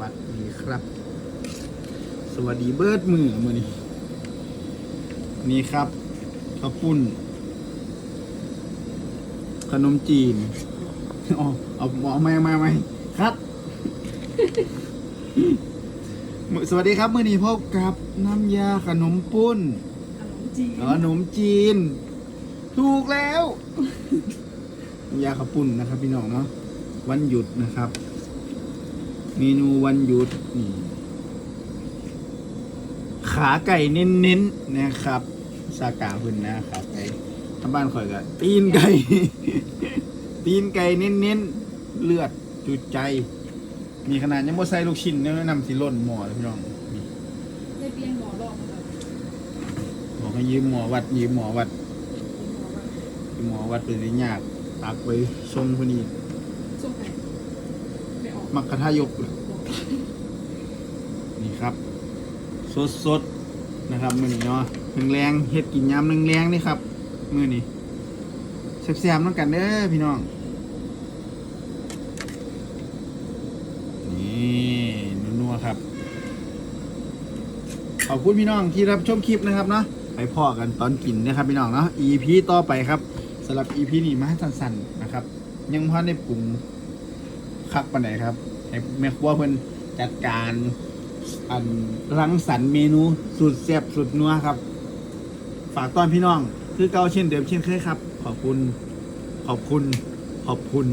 วัสดีครับ สวัสดีเบิร์ดมือมือนี้นี่ครับข้าวปุ้น ขนมจีนอ๋อเอาเอาไม่ไม่ไม่ครับมื้อสวัสดีครับมือนี้พบกับน้ำยาขนมปุ้น ขนมจีนขนมจีน ถูกแล้ว น้ำยาข้าวปุ้นนะครับ พี่น้องเนาะวันหยุดนะครับ เมนูวันหยุดนี่ขาไก่เน้นๆนะครับสากาพื้นนะขาไก่ทางบ้านข่อยก็ตีนไก่ ตีนไก่เน้นๆเลือดจุดใจ มีขนาดยังบ่ใส่ลูกชิ้นเนื้อนำสิล่นหม้อเลยพี่น้องนี่ได้เปลี่ยนหมอรอบแล้วบอกให้ยืมหมอวัดยืมหมอวัดหมอว่าหมอวัดเป็นยากตักไปทรงพอดี ส่งไปไปออก มักกะทายกเลยนี่ครับ สดสดๆนะครับมือนี้เนาะหนึ่งแรงเฮ็ดกินยำหนึ่งแรงนี่ครับมือนี้แซ่บๆน้องกันเด้อพี่น้อง นี่นัวๆครับ ขอบคุณพี่น้องที่รับชมคลิปนะครับเนาะไปพ่อกันตอนกินนะครับพี่น้องเนาะ EP ต่อไปครับสำหรับ EP นี้มาสั้นๆนะครับ ยังพอในปรุงคักปานไหนครับ ให้แม่ครัวเพิ่นจัดการอันรังสรรค์เมนูสุดแซ่บสุดนัวครับ ฝากต้อนพี่น้อง คือเก่าเช่นเดิมเช่นเคยครับ ขอบคุณ ขอบคุณ ขอบคุณ